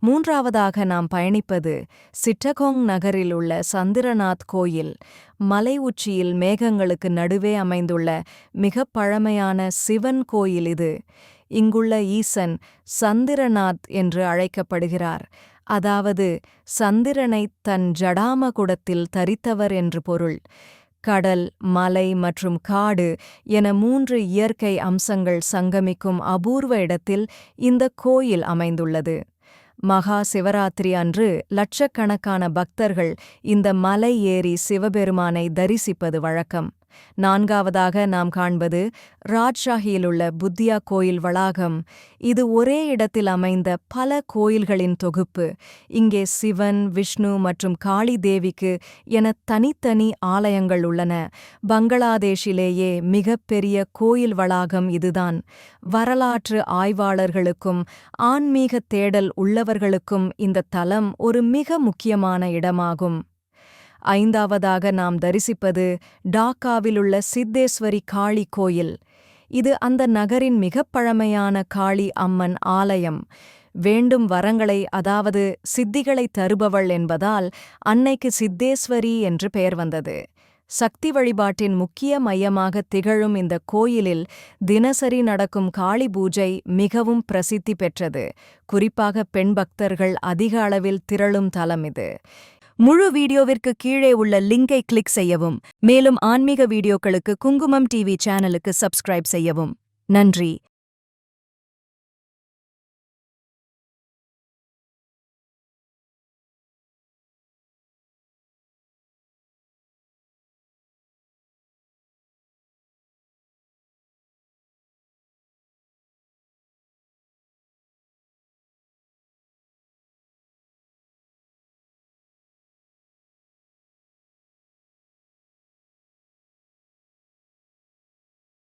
மூன்றாவதாக நாம் பயணிப்பது சிட்டகோங் நகரில் உள்ள சந்திரநாத் கோயில். மலை உச்சியில் மேகங்களுக்கு நடுவே அமைந்துள்ள மிகப் பழமையான சிவன் கோயில் இது. இங்குள்ள ஈசன் சந்திரநாத் என்று அழைக்கப்படுகிறார். அதாவது சந்திரனைத் தன் ஜடாமகுடத்தில் தரித்தவர் என்று பொருள். கடல் மலை மற்றும் காடு என மூன்று இயற்கை அம்சங்கள் சங்கமிக்கும் அபூர்வ இடத்தில் இந்த கோயில் அமைந்துள்ளது. மகா சிவராத்திரி அன்று லட்சக்கணக்கான பக்தர்கள் இந்த மலை ஏறி சிவபெருமானை தரிசிப்பது வழக்கம். நான்காவதாக நாம் காண்பது ராஜ்ஷாஹியிலுள்ள புத்தியா கோயில் வளாகம். இது ஒரே இடத்தில் அமைந்த பல கோயில்களின் தொகுப்பு. இங்கே சிவன் விஷ்ணு மற்றும் காளி தேவிக்கு என தனித்தனி ஆலயங்கள் உள்ளன. பங்களாதேஷிலேயே மிகப்பெரிய கோயில் வளாகம் இதுதான். வரலாற்று ஆய்வாளர்களுக்கும் ஆன்மீக தேடல் உள்ளவர்களுக்கும் இந்த தலம் ஒரு மிக முக்கியமான இடமாகும். ஐந்தாவதாக நாம் தரிசிப்பது டாக்காவிலுள்ள சித்தேஸ்வரி காளி கோயில். இது அந்த நகரின் மிகப் பழமையான காளி அம்மன் ஆலயம். வேண்டும் வரங்களை அதாவது சித்திகளை தருபவள் என்பதால் அன்னைக்கு சித்தேஸ்வரி என்று பெயர் வந்தது. சக்தி வழிபாட்டின் முக்கிய மையமாக திகழும் இந்த கோயிலில் தினசரி நடக்கும் காளி பூஜை மிகவும் பிரசித்தி பெற்றது. குறிப்பாக பெண் பக்தர்கள் அதிக அளவில் திரளும் தலம் இது. முழு வீடியோவிற்கு கீழே உள்ள லிங்கை கிளிக் செய்யவும் மேலும் ஆன்மீக வீடியோக்களுக்கு குங்குமம் டிவி சேனலுக்கு சப்ஸ்கிரைப் செய்யவும். நன்றி.